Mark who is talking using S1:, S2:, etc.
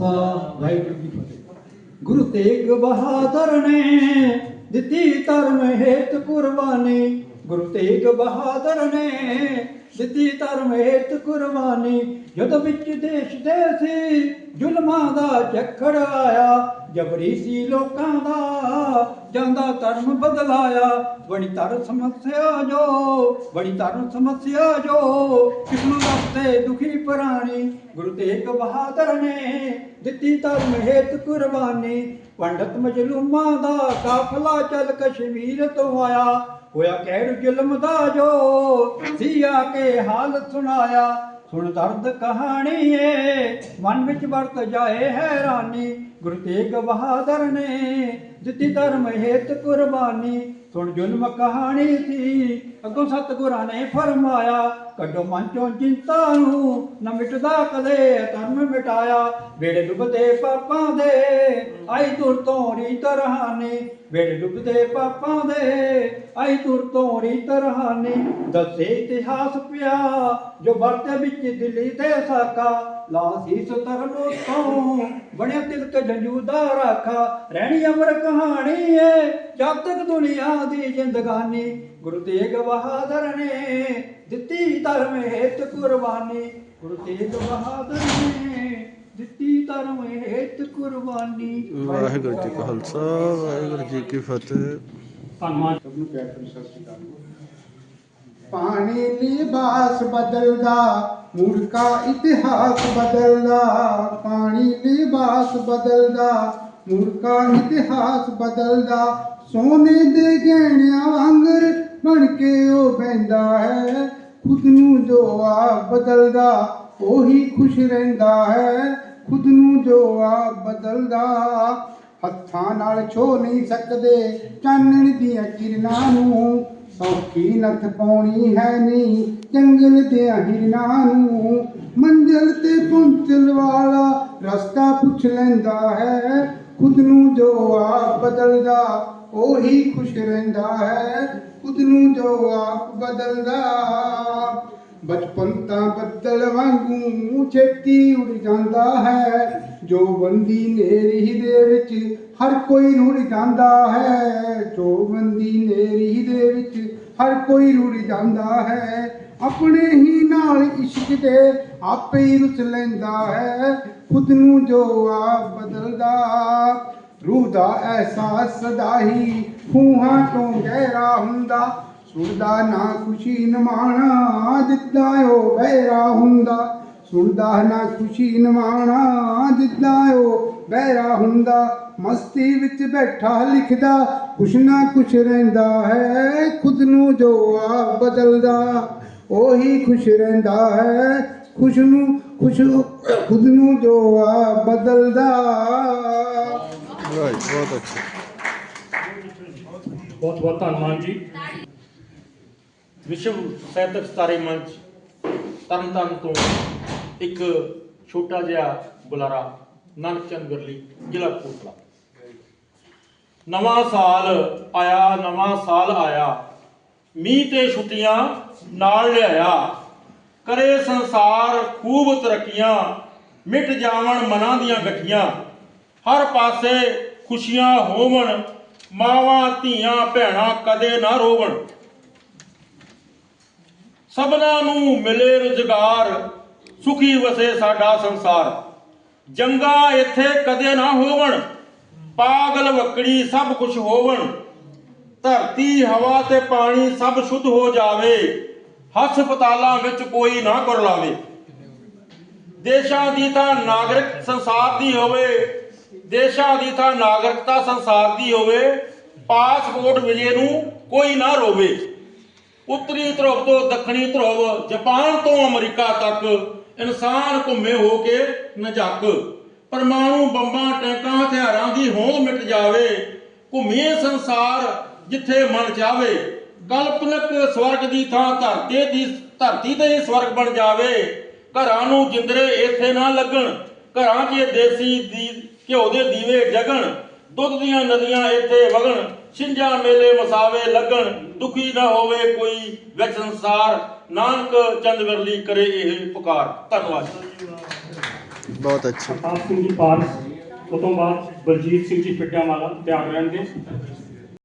S1: ਵਾਹਿਗੁਰੂ ਜੀ ਫਤਿਹ। ਗੁਰੂ ਤੇਗ ਬਹਾਦਰ ਨੇ ਦਿੱਤੀ ਧਰਮ ਹੇਤ ਕੁਰਬਾਨੀ। ਗੁਰੂ ਤੇਗ ਬਹਾਦਰ ਨੇ ਦਿੱਤੀ ਧਰਮ ਹੇਤ ਕੁਰਬਾਨੀ। ਜਦ ਵਿੱਚ ਦੇਸ਼ ਦੇ ਸੀ, ਜ਼ੁਲਮਾਂ ਦਾ ਝੱਖੜ ਆਇਆ, ਜਬਰੀ ਸੀ ਲੋਕਾਂ ਦਾ। ਜਾਂਦਾ ਧਰਮ ਬਦਲਾਇਆ, ਬੜੀ ਧਰ ਸਮੱਸਿਆ ਜੋ, ਬੜੀ ਧਰ ਸਮੱਸਿਆ ਜੋ। ਕਿਸਮ ਵਾਸਤੇ ਦੁਖੀ ਪ੍ਰਾਣੀ ਗੁਰੂ ਤੇਗ ਬਹਾਦਰ ਨੇ ਦਿੱਤੀ ਧਰਮ ਹੇਤ ਕੁਰਬਾਨੀ। ਪੰਡਤ ਮਜਲੂਮਾਂ ਦਾ ਕਾਫਲਾ ਚੱਲ ਕਸ਼ਮੀਰ ਤੋਂ ਆਇਆ, ਹੋਇਆ ਕਹਿਰ ਜ਼ੁਲਮ ਦਾ ਜੋ। ਸੀਆ ਕੇ ਹਾਲ ਸੁਣਾਇਆ ਸੁਣ ਦਰਦ ਕਹਾਣੀ ਏ ਮਨ ਵਿੱਚ ਵਰਤ ਜਾਏ ਹੈਰਾਨੀ, ਗੁਰੂ ਤੇਗ ਬਹਾਦਰ ਨੇ ਦਿੱਤੀ ਧਰਮ ਹੇਤ ਕੁਰਬਾਨੀ। ਸੁਣ ਜ਼ੁਲਮ ਕਹਾਣੀ ਸੀ, ਅੱਗੋਂ ਸਤਿਗੁਰਾਂ ਨੇ ਫਰਮਾਇਆ, ਕੱਢੋ ਮਨ ਚੋਂ ਚਿੰਤਾ ਨੂੰ, ਨਾ ਮਿਟਦਾ ਕਦੇ ਧਰਮ ਮਿਟਾਇਆ। ਬੇੜੇ ਡੁੱਬਦੇ ਪਾਪਾਂ ਦੇ, ਆਈ ਤੁਰ ਤੋਂ ਰੀਤ ਰਹਾਨੀ ਵੇੜੇ ਡੁੱਬਦੇ ਪਾਪਾਂ ਦੇ, ਆਈ ਤੁਰ ਤੋਂ ਰੀਤ ਦੱਸੇ ਇਤਿਹਾਸ ਪਿਆ, ਜੋ ਵਰਤੇ ਵਿੱਚ ਦਿੱਲੀ ਤੇ ਸਾਕਾ। ਲਾ ਤਰਨੋ ਤੋਂ ਬਣਿਆ ਤਿਲਕ ਜੰਜੂ ਦਾ ਰਾਖਾ। ਰਹਿਣੀ ਅਮਰ ਕਹਾਣੀ ਏ ਜਦ ਤੱਕ ਦੁਨੀਆ ਦੀ ਜ਼ਿੰਦਗਾਨੀ। ਗੁਰੂ ਤੇਗ ਬਹਾਦਰ ਨੇ ਦਿੱਤੀ ਧਰਮ ਹੇਤ ਕੁਰਬਾਨੀ। ਗੁਰੂ ਤੇਗ ਬਹਾਦਰ ਨੇ ਦਿੱਤੀ ਧਰਮ ਹੇਤ ਕੁਰਬਾਨੀ।
S2: ਵਾਹਿਗੁਰੂ ਜੀ ਕਾ ਖਾਲਸਾ ਵਾਹਿਗੁਰੂ ਜੀ ਕੀ ਫਤਿਹ।
S3: ਧੰਨਵਾਦ।
S4: ਸਭ ਨੂੰ ਪਿਆਰ ਭਰੀ ਸਤਿ ਸ਼੍ਰੀ ਅਕਾਲ। ਪਾਣੀ ਲਿਬਾਸ ਬਦਲਦਾ ਮੂਰਖਾ ਇਤਿਹਾਸ ਬਦਲਦਾ। ਪਾਣੀ ਲਿਬਾਸ ਬਦਲਦਾ ਮੂਰਖਾ ਇਤਿਹਾਸ ਬਦਲਦਾ। ਸੋਨੇ ਦੇ ਗਹਿਣਿਆਂ ਵਾਂਗਰ ਬਣ ਕੇ ਉਹ ਬੈੰਦਾ ਹੈ। ਖੁਦ ਨੂੰ ਜੋ ਆਪ ਬਦਲਦਾ ਉਹੀ ਖੁਸ਼ ਰਹਿੰਦਾ ਹੈ। ਖੁਦ ਨੂੰ ਜੋ ਆਪ ਬਦਲਦਾ, ਹੱਥਾਂ ਨਾਲ ਛੋ ਨਹੀਂ ਸਕਦੇ। ਚਾਨਣ ਦੀਆਂ ਕਿਰਨਾਂ ਨੂੰ ਸੌਖੀ ਨੱਥ ਪਾਉਣੀ ਹੈ ਨਹੀਂ। ਜੰਗਲ ਦੇ ਹਿਰਨਾਂ ਨੂੰ ਮੰਜ਼ਲ ਤੇ ਪਹੁੰਚਣ ਵਾਲਾ ਰਸਤਾ ਪੁੱਛ ਲੈਂਦਾ ਹੈ। ਖੁਦ ਨੂੰ ਜੋ ਆਪ ਬਦਲਦਾ, ਉਹੀ ਖੁਸ਼ ਰਹਿੰਦਾ ਹੈ। ਖੁਦ ਨੂੰ ਜੋ ਆਪ ਬਦਲਦਾ ਬਚਪਨ ਤਾਂ ਬੱਦਲ ਵਾਂਗੂ ਛੇਤੀ ਉੜ ਜਾਂਦਾ ਹੈ। ਜੋ ਬੰਦੀ ਨੇਰੀ ਦੇ ਵਿੱਚ ਹਰ ਕੋਈ ਰੁੜ ਜਾਂਦਾ ਹੈ। ਜੋ ਬੰਦੀ ਨੇਰੀ ਦੇ ਵਿੱਚ ਹਰ ਕੋਈ ਰੁੜ ਜਾਂਦਾ ਹੈ। ਆਪਣੇ ਹੀ ਨਾਲ ਇਸ਼ਕ ਦੇ ਆਪੇ ਹੀ ਰੁੱਸ ਲੈਂਦਾ ਹੈ। ਖੁਦ ਨੂੰ ਜੋ ਆ ਬਦਲਦਾ, ਰੂਹ ਦਾ ਅਹਿਸਾਸ ਸਦਾ ਹੀ ਖੂਹਾਂ ਤੋਂ ਗਹਿਰਾ ਹੁੰਦਾ। ਸੁਣਦਾ ਨਾ ਖੁਸ਼ੀ ਨਮਾਣਾ ਜਿੱਦਾਂ ਉਹ ਬਹਿਰਾ ਹੁੰਦਾ। ਸੁਣਦਾ ਨਾ ਖੁਸ਼ੀ ਨਮਾਣਾ ਜਿੱਦਾਂ ਉਹ ਬਹਿਰਾ ਹੁੰਦਾ। ਮਸਤੀ ਵਿੱਚ ਬੈਠਾ ਲਿਖਦਾ ਕੁਛ ਨਾ ਕੁਛ ਰਹਿੰਦਾ ਹੈ ਖੁਦ ਨੂੰ ਜੋ ਆਪ ਬਦਲਦਾ ਉਹੀ ਖੁਸ਼ ਰਹਿੰਦਾ ਹੈ ਖੁਸ਼ ਨੂੰ ਖੁਸ਼ ਖੁਦ ਨੂੰ ਜੋ ਆਪ ਬਦਲਦਾ।
S2: ਵਾਹਿ ਬਹੁਤ ਅੱਛਾ।
S3: ਬਹੁਤ ਬਹੁਤ ਧੰਨਵਾਦ ਜੀ। ਵਿਸ਼ਵ ਸਾਹਿਤਕ ਸਤਾਰੇ ਮੰਚ ਤਰਨਤਾਰਨ ਤੋਂ ਇੱਕ ਛੋਟਾ ਜਿਹਾ ਬੁਲਾਰਾ, ਨਾਨਕ ਚੰਦ ਗਰਲੀ, ਜ਼ਿਲ੍ਹਾ ਕੋਟਲਾ ਨਵਾਂ ਸਾਲ ਆਇਆ, ਨਵਾਂ ਸਾਲ ਆਇਆ। ਮੀਂਹ ਤੇ ਛੁੱਟੀਆਂ ਨਾਲ ਲਿਆਇਆ। ਕਰੇ ਸੰਸਾਰ ਖੂਬ ਤਰੱਕੀਆਂ, ਮਿਟ ਜਾਵਣ ਮਨਾਂ ਦੀਆਂ ਗੱਠੀਆਂ। ਹਰ ਪਾਸੇ ਖੁਸ਼ੀਆਂ ਹੋਵਣ, ਮਾਵਾਂ ਧੀਆਂ ਭੈਣਾਂ ਕਦੇ ਨਾ ਰੋਵਣ। ਸਭਨਾਂ ਨੂੰ ਮਿਲੇ ਰੁਜ਼ਗਾਰ, ਸੁਖੀ ਵਸੇ ਸਾਡਾ ਸੰਸਾਰ। ਜੰਗਾ ਇੱਥੇ ਕਦੇ ਨਾ ਹੋਵਣ, ਪਾਗਲ ਵਕੜੀ ਸਭ ਕੁਝ ਹੋਵਣ। ਧਰਤੀ, ਹਵਾ ਤੇ ਪਾਣੀ ਸਭ ਸ਼ੁੱਧ ਹੋ ਜਾਵੇ, ਹਸਪਤਾਲਾਂ ਵਿੱਚ ਕੋਈ ਨਾ ਕੁਰਲਾਵੇ ਦੇਸ਼ਾਂ ਦੀ ਤਾਂ ਨਾਗਰਿਕ ਸੰਸਾਰ ਦੀ ਹੋਵੇ, ਦੇਸ਼ਾਂ ਦੀ ਤਾਂ ਨਾਗਰਿਕਤਾ ਸੰਸਾਰ ਦੀ ਹੋਵੇ, ਪਾਸਪੋਰਟ ਵਿਜੇ ਨੂੰ ਕੋਈ ਨਾ ਰੋਵੇ। ਉੱਤਰੀ ਧਰੁਵ ਤੋਂ ਦੱਖਣੀ ਧਰੁਵ, ਜਾਪਾਨ ਤੋਂ ਅਮਰੀਕਾ ਤੱਕ, ਇਨਸਾਨ ਘੁੰਮੇ ਹੋ ਕੇ ਨਜੱਕ ਪਰਮਾਣੂ ਬੰਬਾਂ, ਟੈਂਕਾਂ, ਹਥਿਆਰਾਂ ਦੀ ਹੋਂਦ ਮਿਟ ਜਾਵੇ, ਘੁੰਮੀਏ ਸੰਸਾਰ ਜਿੱਥੇ ਮਨ ਚਾਵੇ। ਕਲਪਨਕ ਸਵਰਗ ਦੀ ਥਾਂ ਧਰਤੀ ਦੀ, ਧਰਤੀ ਤੇ ਹੀ ਸਵਰਗ ਬਣ ਜਾਵੇ। ਘਰਾਂ ਨੂੰ ਜਿੰਦਰੇ ਇੱਥੇ ਨਾ ਲੱਗਣ, ਘਰਾਂ 'ਚ ਦੇਸੀ ਦੀ, ਘਿਓ ਦੇ ਦੀਵੇ ਜਗਣ। ਦੁੱਧ ਦੀਆਂ ਨਦੀਆਂ ਇੱਥੇ ਵਗਣ ਛਿੰਝਾਂ ਮੇਲੇ ਮਸਾਵੇ ਲੱਗਣ ਦੁਖੀ ਨਾ ਹੋਵੇ ਕੋਈ ਵਿੱਚ ਸੰਸਾਰ। ਨਾਨਕ ਚੰਦ ਵਿਰਲੀ ਕਰੇ ਇਹ ਪੁਕਾਰ। ਧੰਨਵਾਦ।
S2: ਬਹੁਤ ਅੱਛੇ।
S5: ਪ੍ਰਤਾਪ ਸਿੰਘ ਜੀ ਪਾਰਸ ਉਹ ਤੋਂ ਬਾਅਦ ਬਲਜੀਤ ਸਿੰਘ ਜੀ ਫਿੱਟਿਆਂਵਾਲਾ ਤਿਆਰ ਰਹਿਣਗੇ